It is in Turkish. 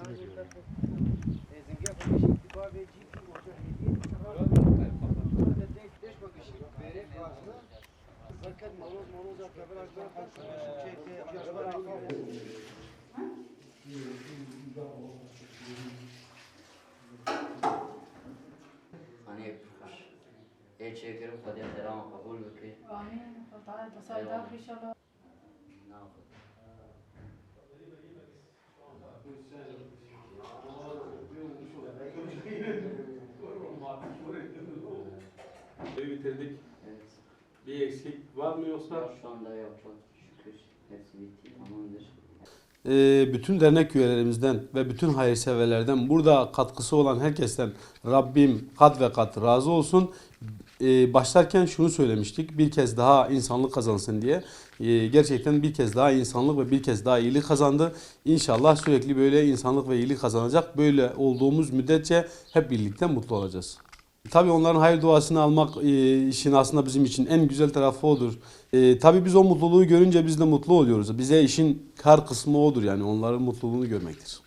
Sinir ediyor. Hani Elçiye gelip kadir selam kabul ve ki. Amin. Allah'a emanet olun. Ne yapalım? Bitirdik. evet Bir eksik var mı yoksa? şu anda yok çok şükür hepsi bitti tamamdır Ee, bütün dernek üyelerimizden ve bütün hayırseverlerden burada katkısı olan herkesten Rabbim kat ve kat razı olsun. Ee, başlarken şunu söylemiştik bir kez daha insanlık kazansın diye. Ee, gerçekten bir kez daha insanlık ve bir kez daha iyilik kazandı. İnşallah sürekli böyle insanlık ve iyilik kazanacak. Böyle olduğumuz müddetçe hep birlikte mutlu olacağız. Tabii onların hayır duasını almak e, işin aslında bizim için en güzel tarafı odur. E, tabii biz o mutluluğu görünce biz de mutlu oluyoruz. Bize işin kar kısmı odur yani onların mutluluğunu görmektir.